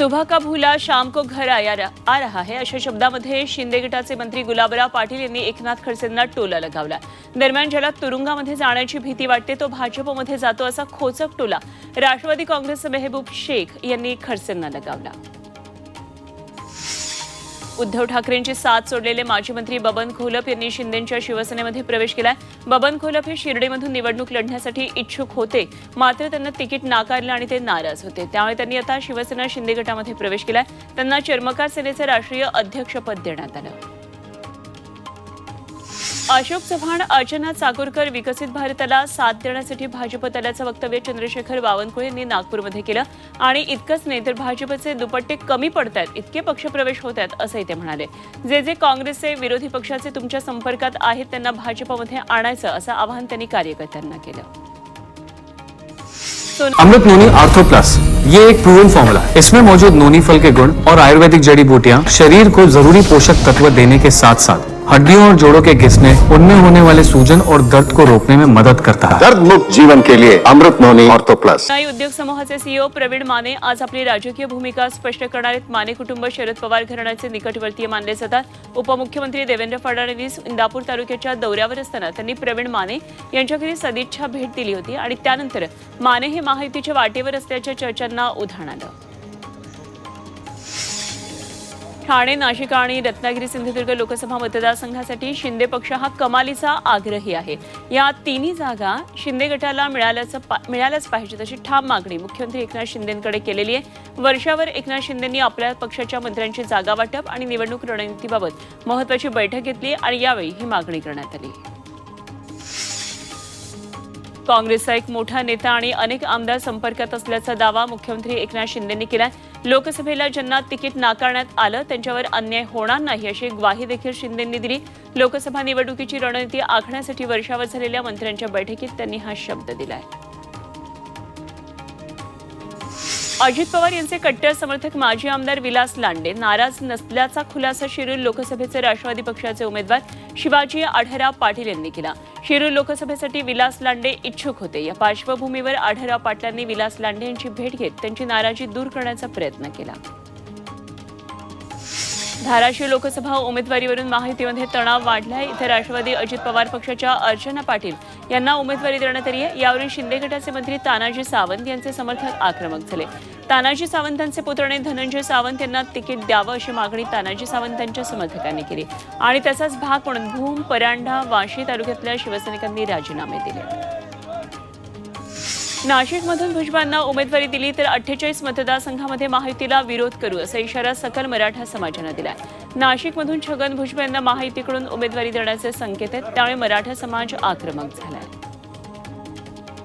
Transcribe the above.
सुबह का भूला शाम को घर आया आ रहा है. अशा शब्दामध्ये शिंदे गटाचे मंत्री गुलाबराव पाटील यांनी एकनाथ खडसेंना टोला लगावला. दरम्यान ज्याला तुरुंगामध्ये जाण्याची भीती वाटते तो भाजपमध्ये जातो असा खोचक टोला. राष्ट्रवादी काँग्रेसचे मेहबूब शेख यांनी खडसेंना लगावला. उद्धव ठाकरेंची साथ सोडलेले माजी मंत्री बबन खोलप यांनी शिंदेच्या शिवसेनेमध्ये प्रवेश केलाय. बबन खोलप हे शिर्डीमधून निवडणूक लढण्यासाठी इच्छुक होते. मात्र त्यांना तिकीट नाकारलं आणि ते नाराज होते. त्यामुळे त्यांनी आता शिवसेना शिंदे गटामध्ये प्रवेश केलाय. त्यांना चर्मकार सेनेचे राष्ट्रीय अध्यक्षपद देण्यात आलं. अशोक चव्हाण अर्चना चाकूरकर विकसित भारताला साथ देण्यासाठी भाजपत आल्याचं वक्तव्य चंद्रशेखर बावनकुळे यांनी नागपूरमध्ये केलं. आणि इतकंच नाही तर भाजपचे दुपट्टे कमी पडतायत इतके पक्षप्रवेश होत आहेत असंही ते म्हणाले. जे जे काँग्रेसचे विरोधी पक्षाचे तुमच्या संपर्कात आहेत त्यांना भाजपमध्ये आणायचं असं आवाहन त्यांनी कार्यकर्त्यांना केलं. Amrit Noni ortho plus. ये एक प्रूवन फॉर्मूला है। इसमें मौजूद नोनी फल के गुण और आयुर्वेदिक जड़ी बूटियाँ शरीर को जरूरी पोषक तत्व देने के साथ साथ हड्डियों और जोड़ों के घिसने उनमें होने वाले सूजन और दर्द को रोकने में मदद करता है। दर्द मुक्त जीवन के लिए अमृत नोनी ऑर्थो प्लस। नाई उद्योग समूहाचे सीईओ प्रवीण माने आज आपली राजकीय भूमिका स्पष्ट करणार आहेत. माने कुटुंब शरद पवार घराण्याचे निकटवर्तीय मानले जातात. उपमुख्यमंत्री देवेंद्र फडणवीस इंदापूर तालुक्याच्या दौऱ्यावर असताना त्यांनी प्रवीण माने यांच्या घरी सदिच्छा भेट दिली होती आणि त्यानंतर माने हे महायुतीच्या वाटेवर असल्याच्या चर्चांना उधाण आलं. ठाणे नाशिक आणि रत्नागिरी सिंधुदुर्ग लोकसभा मतदारसंघासाठी शिंदे पक्ष हा कमालीचा आग्रही आहे. या तिन्ही जागा शिंदे गटाला मिळाल्याचं पा- मिळाल्याच पाहिजे तशी ठाम मागणी मुख्यमंत्री एकनाथ शिंदेकडे केलेली आहे. वर्षावर एकनाथ शिंदेंनी आपल्या पक्षाच्या मंत्र्यांची जागा वाटप आणि निवडणूक रणनीतीबाबत महत्वाची बैठक घेतली आणि यावेळी ही मागणी करण्यात आली काँग्रेसचा एक मोठा नेता आणि अनेक आमदार संपर्कात असल्याचा दावा मुख्यमंत्री एकनाथ शिंदेंनी केलाय. लोकसभेला ज्यांना तिकीट नाकारण्यात आलं त्यांच्यावर अन्याय होणार नाही अशी ग्वाही देखील शिंदेंनी दिली. लोकसभा निवडणुकीची रणनीती आखण्यासाठी वर्षावर झालेल्या मंत्र्यांच्या बैठकीत त्यांनी हा शब्द दिलाय. अजित पवार यांचे कट्टर समर्थक माजी आमदार विलास लांडे नाराज नसल्याचा खुलासा शिरूर लोकसभेचे राष्ट्रवादी पक्षाचे उमेदवार शिवाजी आढराव पाटील यांनी केला. शिरूर लोकसभेसाठी विलास लांडे इच्छुक होते. या पार्श्वभूमीवर आढराव पाटलांनी विलास लांडे यांची भेट घेत त्यांची नाराजी दूर करण्याचा प्रयत्न केला. धाराशिव लोकसभा उमेदवारीवरून माहितीमध्ये तणाव वाढलाय. इथे राष्ट्रवादी अजित पवार पक्षाच्या अर्चना पाटील यांना उमेदवारी देण्यात आली आहे. यावरून शिंदे गटाचे मंत्री तानाजी सावंत यांचे समर्थक आक्रमक झाले. तानाजी सावंतांचे पुतणे धनंजय सावंत यांना तिकीट द्यावं अशी मागणी तानाजी सावंतांच्या समर्थकांनी केली. आणि त्याचाच भाग म्हणून भूम परांडा वाशी तालुक्यातल्या शिवसैनिकांनी राजीनामे दिले. नाशिकमधून भुजबळांना उमेदवारी दिली तर अठ्ठेचाळीस मतदारसंघामध्ये महायुतीला विरोध करू असा इशारा सकल मराठा समाजानं दिला नाशिकमधून छगन भुजबळ यांना महायुतीकडून उमेदवारी देण्याचे संकेत आहेत त्यामुळे मराठा समाज आक्रमक झाला आहे